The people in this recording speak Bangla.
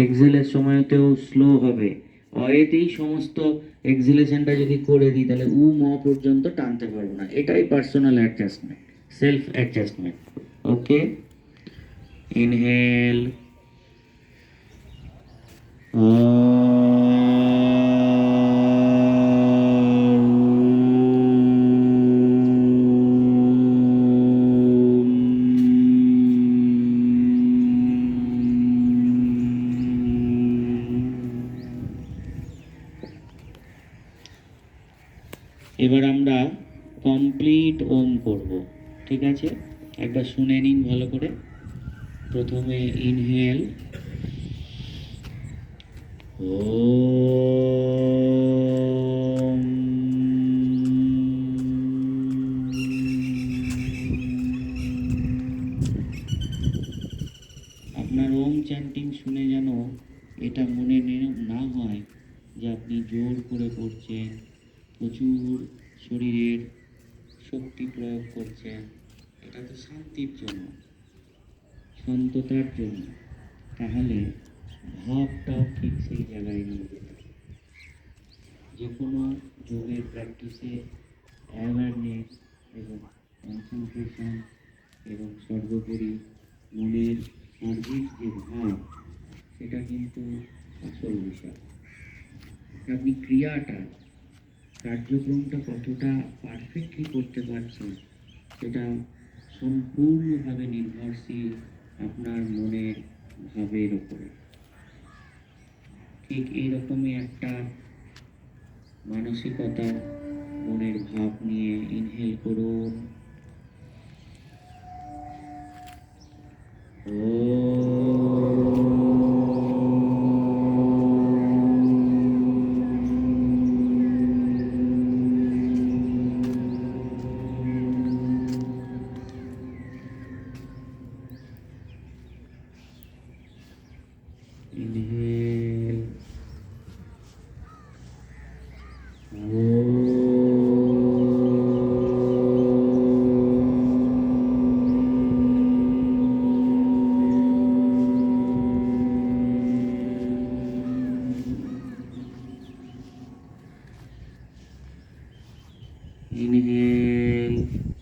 এক্সেলের সময়তেও স্লো হবে। অয়েতেই সমস্ত এক্সিলেশনটা যদি করে দিই, তাহলে উ, ম পর্যন্ত টানতে পারব না। এটাই personal adjustment self adjustment okay inhale এবার আমরা কমপ্লিট ওম করব, ঠিক আছে? একবার শুনে নিন ভালো করে। প্রথমে ইনহেল ও আপনার ওম চ্যান্টিং শুনে যেন এটা মনে নে- হয় যে আপনি জোর করে পড়ছেন প্রচুর শরীরের শক্তি প্রয়োগ করছেন এটা তো শান্তির জন্য, শান্ততার জন্য। তাহলে ভাবটাও ঠিক সেই জায়গায় নিয়ে যেতে। যে কোনো যোগের প্র্যাকটিসে অ্যাওয়ারনেস এবং কনসেন্ট্রেশন এবং সর্বোপরি মনের সার্বিক যে ভাব, সেটা কিন্তু আসল বিষয়। আপনি ক্রিয়াটা কার্যক্রমটা কতটা পারফেক্টলি করতে পারছেন সেটা সম্পূর্ণভাবে নির্ভরশীল আপনার মনের ভাবের উপরে। ঠিক এইরকমই একটা মানসিকতা মনের ভাব নিয়ে ইনহেল করুন। Inhale. Inhale.